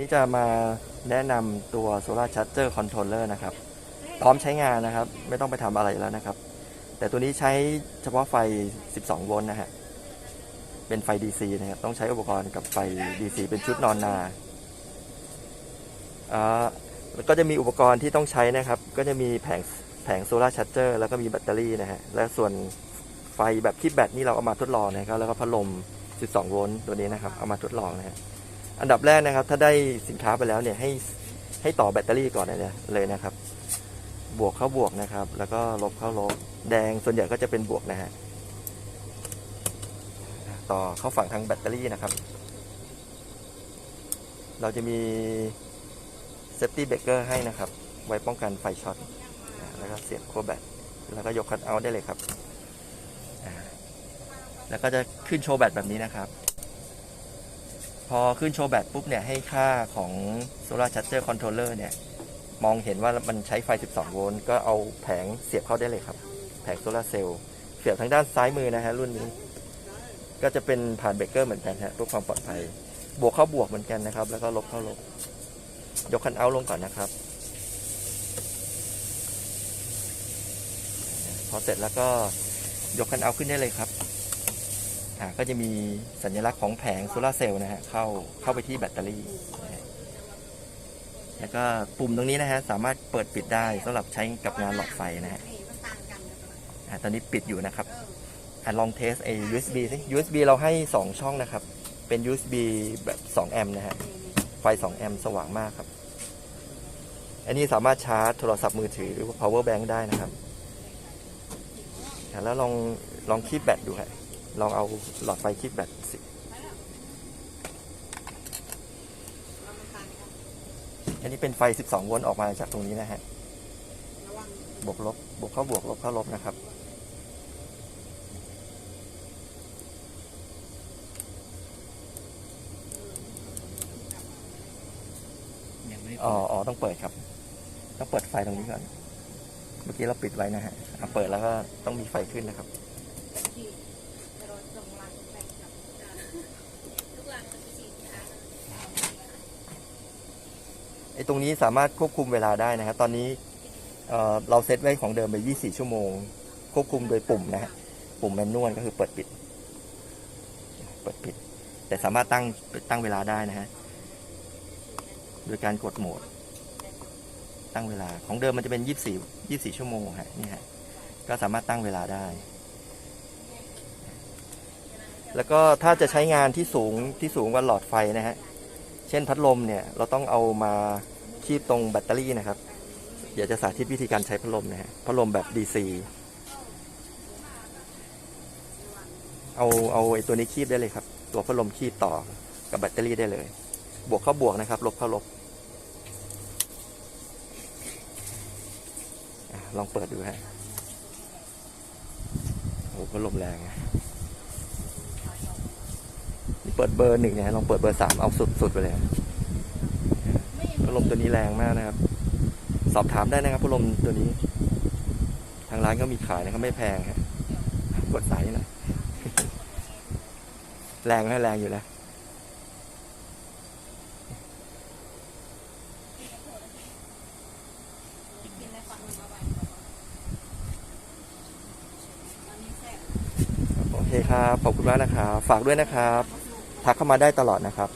นี่จะมาแนะนำตัว Solar Charger Controller นะครับ พร้อมใช้งานนะครับ ไม่ต้องไปทำอะไรแล้วนะครับ แต่ตัวนี้ใช้เฉพาะไฟ 12 โวลต์นะฮะ เป็นไฟ DC นะครับ ต้องใช้อุปกรณ์กับไฟ DC เป็นชุดนอนนาอ่าแล้วก็จะมีอุปกรณ์ที่ต้องใช้นะครับ ก็จะมีแผงแผงโซลาร์ชาร์เจอร์แล้วก็มีแบตเตอรี่นะฮะ และส่วนไฟแบบคิดแบตนี่เราเอามาทดลองนะครับ แล้วก็พัดลม 12 โวลต์ตัวนี้นะครับ เอามาทดลองนะฮะ อันดับแรกนะครับ ถ้าได้สินค้าไปแล้วเนี่ยให้ให้ต่อแบตเตอรี่ก่อนเลยเลยนะครับ บวกเข้าบวกนะครับ แล้วก็ลบเข้าลบแดงส่วนใหญ่ก็จะเป็นบวกนะฮะต่อเข้าฝั่งทางแบตเตอรี่นะครับ เราจะมีเซฟตี้เบรกเกอร์ให้นะครับ ไว้ป้องกันไฟช็อตแล้วก็เสียบขั้วแบตแล้วก็ยกคัทเอาท์ได้เลยครับ แล้วก็จะขึ้นโชว์แบตแบบนี้นะครับ พอขึ้นโชว์แบตปุ๊บเนี่ยให้ค่าของ Solar Charger Controller เนี่ยมองเห็นว่ามันใช้ไฟ 12 โวลต์ก็เอาแผงเสียบเข้าได้เลยครับ แผงโซลาร์เซลล์เสียบทางด้านซ้ายมือนะฮะรุ่นนี้ ก็จะเป็นผ่านเบรกเกอร์เหมือนกันฮะเพื่อความปลอดภัย บวกเข้าบวกเหมือนกันนะครับ แล้วก็ลบเข้าลบ ยกคันเอาลงก่อนนะครับ พอเสร็จแล้วก็ยกคันเอาขึ้นได้เลยครับ ก็จะมีสัญลักษณ์ของแผงโซลาเซลล์นะฮะเข้าเข้าไปที่แบตเตอรี่ แล้วก็ปุ่มตรงนี้นะฮะสามารถเปิดปิดได้สำหรับใช้กับงานหลอดไฟนะฮะอ่าตอนนี้ปิดอยู่นะครับอ่าลองเทสไอ้ USB สิ USB เราให้ 2 ช่องนะครับ เป็น USB แบบ2แอมป์นะฮะไฟ 2 แอมป์สว่างมากครับ อันนี้สามารถชาร์จโทรศัพท์มือถือหรือว่า power bank ได้นะครับอ่าแล้วลองลองคีบแบตดูครับ ลองเอาหลอดไฟคิดแบตสิอันนี้เป็นไฟ 12 โวลต์ออกมาจากตรงนี้นะฮะ บวกลบ บวกเข้าบวกลบเข้าลบนะครับยังไม่ได้อ๋ออ๋อต้องเปิดครับ ต้องเปิดไฟตรงนี้ก่อน เมื่อกี้เราปิดไว้นะฮะอะเปิดแล้วก็ต้องมีไฟขึ้นนะครับ ไอ้ตรงนี้สามารถควบคุมเวลาได้นะครับ ตอนนี้เอ่อเราเซตไว้ของเดิมไป 24 ชั่วโมง ควบคุมโดยปุ่มนะฮะปุ่มแมนนวลก็คือเปิดปิด เปิดปิด แต่สามารถตั้งตั้งเวลาได้นะฮะโดยการกดโหมด ตั้งเวลาของเดิมมันจะเป็น 24 24 ชั่วโมงฮะนี่ฮะก็สามารถตั้งเวลาได้ แล้วก็ถ้าจะใช้งานที่สูงที่สูงกว่าหลอดไฟนะฮะ เช่นพัดลมเนี่ยเราต้องเอามาคีบตรงแบตเตอรี่นะครับ เดี๋ยวจะสาธิตวิธีการใช้พัดลมนะฮะ พัดลมแบบ DC เอาเอาไอ้ตัวนี้คีบได้เลยครับ ตัวพัดลมคีบต่อกับแบตเตอรี่ได้เลย บวกเข้าบวกนะครับ ลบเข้าลบ ลองเปิดดูฮะ โอ้พัดลมแรงอะ เปิดเบอร์หนึ่งนะลองเปิดเบอร์สามเอาสุดสุดไปเลยพัดลมตัวนี้แรงมากนะครับ สอบถามได้นะครับพัดลมตัวนี้ ทางร้านก็มีขายนะครับไม่แพงครับกดสายหน่อยแรงนะแรงอยู่แล้วโอเคครับ ขอบคุณมากนะครับ ฝากด้วยนะครับ ทักเข้ามาได้ตลอดนะครับ